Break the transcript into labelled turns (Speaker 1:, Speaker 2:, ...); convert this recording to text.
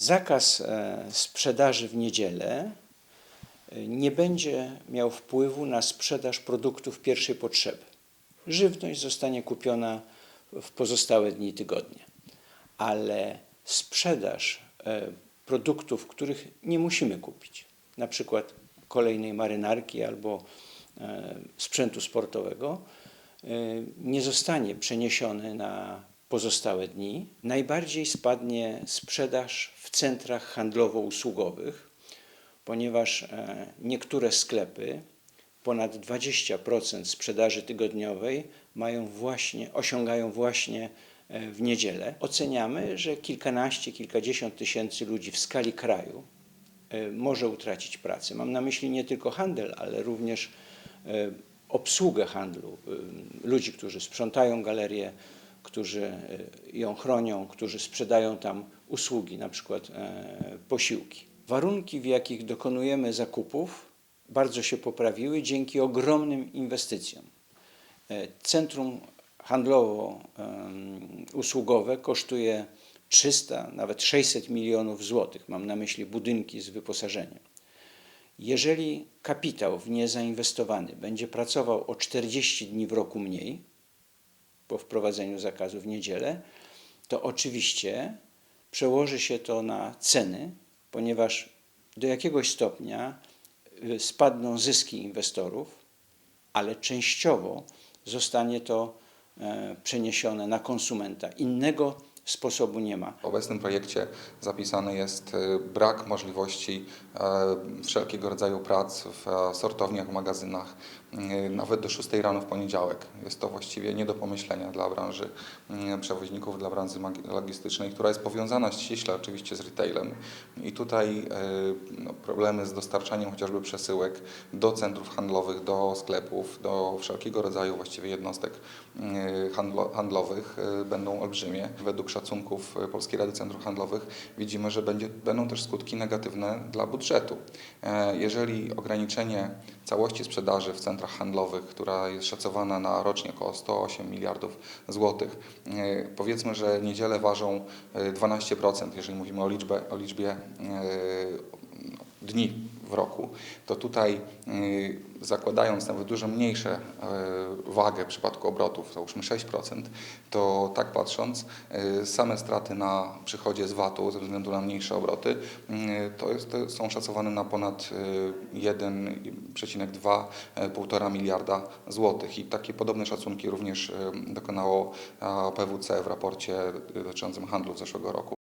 Speaker 1: Zakaz e, sprzedaży w niedzielę e, nie będzie miał wpływu na sprzedaż produktów pierwszej potrzeby. Żywność zostanie kupiona w pozostałe dni tygodnia, ale sprzedaż e, produktów, których nie musimy kupić, na przykład kolejnej marynarki albo sprzętu sportowego, nie zostanie przeniesiony na pozostałe dni. Najbardziej spadnie sprzedaż w centrach handlowo-usługowych, ponieważ e, niektóre sklepy ponad 20% sprzedaży tygodniowej mają właśnie, osiągają właśnie e, w niedzielę. Oceniamy, że kilkanaście, kilkadziesiąt tysięcy ludzi w skali kraju e, może utracić pracę. Mam na myśli nie tylko handel, ale również obsługę handlu, e, ludzi, którzy sprzątają galerię, którzy e, ją chronią, którzy sprzedają tam usługi, na przykład e, posiłki. Warunki, w jakich dokonujemy zakupów, bardzo się poprawiły dzięki ogromnym inwestycjom. E, Centrum handlowo-usługowe kosztuje 300, nawet 600 milionów złotych. Mam na myśli budynki z wyposażeniem. Jeżeli kapitał w nie zainwestowany będzie pracował o 40 dni w roku mniej, po wprowadzeniu zakazu w niedzielę, to oczywiście przełoży się to na ceny, ponieważ do jakiegoś stopnia y, spadną zyski inwestorów, ale częściowo zostanie to e, przeniesione na konsumenta. Innego sposobu nie ma.
Speaker 2: W obecnym projekcie zapisany jest e, brak możliwości e, wszelkiego rodzaju prac w e, sortowniach, magazynach, e, nawet do 6 rano w poniedziałek. Jest to właściwie nie do pomyślenia dla branży przewoźników, dla branży logistycznej, która jest powiązana ściśle oczywiście z retailem. I tutaj no, problemy z dostarczaniem chociażby przesyłek do centrów handlowych, do sklepów, do wszelkiego rodzaju właściwie jednostek handlo- handlowych będą olbrzymie. Według szacunków e, Polskiej Rady Centrów Handlowych widzimy, że będzie, będą też skutki negatywne dla budżetu. E, Jeżeli ograniczenie całości sprzedaży w centrach handlowych, która jest szacowana na rocznie około 108 miliardów złotych, e, powiedzmy, że niedziele ważą e, 12%, jeżeli mówimy o, liczbę, o liczbie dni w roku, to tutaj y, zakładając nawet dużo mniejsze y, wagę w przypadku obrotów, załóżmy 6%, to tak patrząc, y, same straty na przychodzie z VAT-u ze względu na mniejsze obroty to, jest, to są szacowane na ponad y, 1,2-1,5 miliarda złotych i takie podobne szacunki również dokonało PWC w raporcie dotyczącym handlu z zeszłego roku.